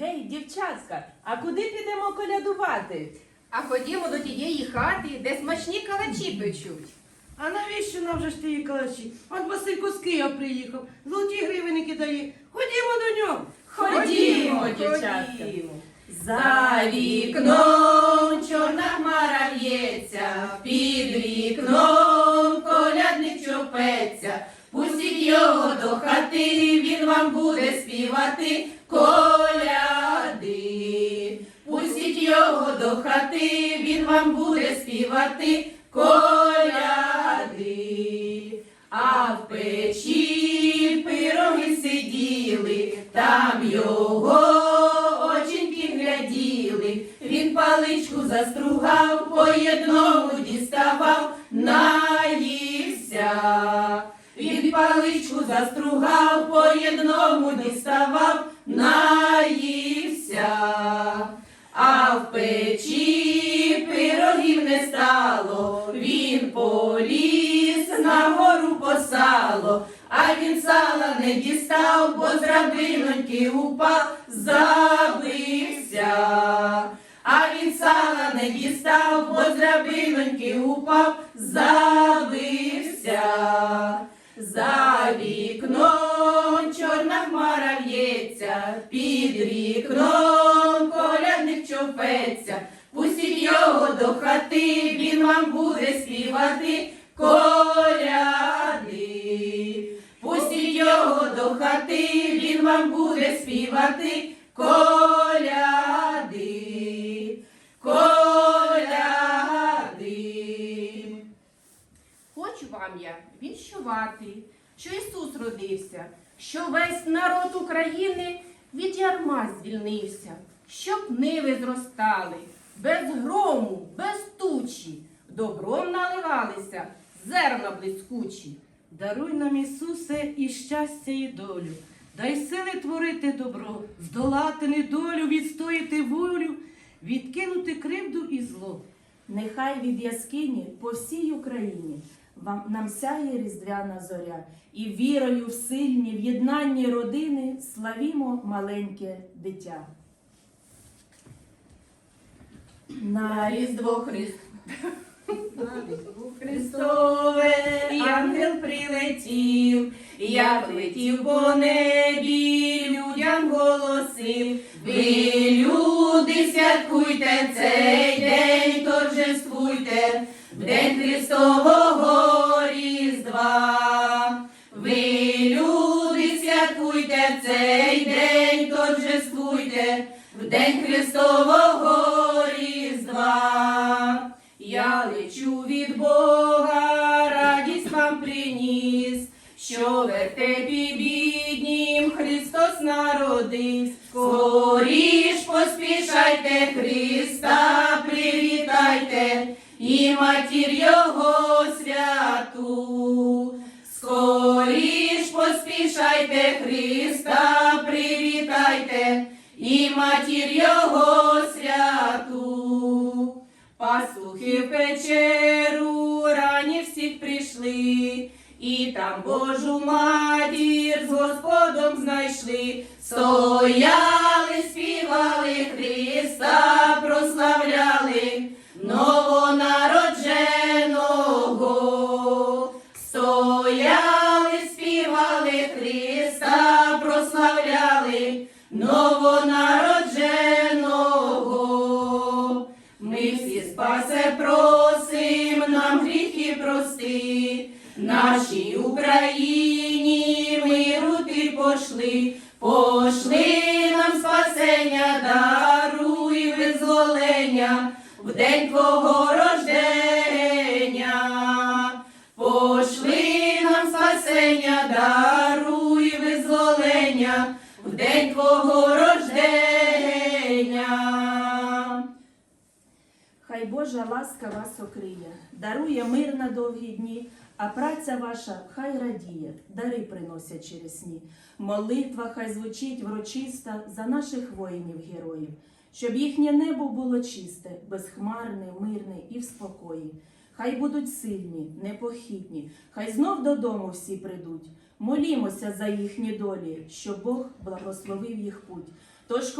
Гей, дівчатка, а куди підемо колядувати? А ходімо до тієї хати, де смачні калачі печуть. А навіщо нам же ж ті калачі? От Василько з Києва приїхав, золоті гривенники дає. Ходімо до нього. Ходімо, дівчатка. ходімо. За вікном чорна хмара в'ється, під вікном колядник чопеться. Пустіть його до хати, він вам буде співати коляди. Хати, він вам буде співати коляди. А в печі пироги сиділи, там його оченьки гляділи. Він паличку застругав, по єдному діставав, наївся. Він паличку застругав, по єдному діставав, наївся. Не дістав, бо з драбиноньки упав, забився. А він сала не дістав, бо з драбиноньки упав, забився. За вікном чорна хмара в'ється, під вікном колядник чопеться. Пустіть його до хати, він вам буде він вам буде співати коляди. Коляди. Хочу вам я віщувати, що Ісус родився, що весь народ України від ярма звільнився, щоб ниви зростали, без грому, без тучі, добром наливалися, зерна блискучі. Даруй нам, Ісусе, і щастя, і долю. Дай сили творити добро, здолати недолю, відстояти волю, відкинути кривду і зло. Нехай від яскині по всій Україні вам нам сяє різдвяна зоря, і вірою в сильні, в єднанні родини славімо маленьке дитя. На різдво Христ. Христове, і ангел прилетів, як летів по небі, людям голосив. Ви, люди, святкуйте цей день, торжествуйте, в день Христового Різдва. Ви, люди, святкуйте цей день, торжествуйте, в день Христового що в вертепі біднім Христос народився. Скоріш поспішайте Христа, привітайте і матір Його святу. Скоріш поспішайте Христа, привітайте і матір Його святу. Пастухи в і там Божу матір з Господом знайшли, стояли, співали Христа, прославляли новонародженого. Стояли, співали Христа, прославляли новонародженого. Ми всі спасе просим, нам гріхи прости, нашій Україні миру ти пошли, пошли нам спасення, даруй визволення в день Твого рождення. Пошли нам спасення, даруй визволення в день Твого рождення. Хай Божа ласка вас окриє, дарує мир на довгі дні, а праця ваша хай радіє, дари приносять через сні. Молитва хай звучить врочиста за наших воїнів-героїв, щоб їхнє небо було чисте, безхмарне, мирне і в спокої. Хай будуть сильні, непохитні, хай знов додому всі прийдуть. Молімося за їхні долі, щоб Бог благословив їх путь. Тож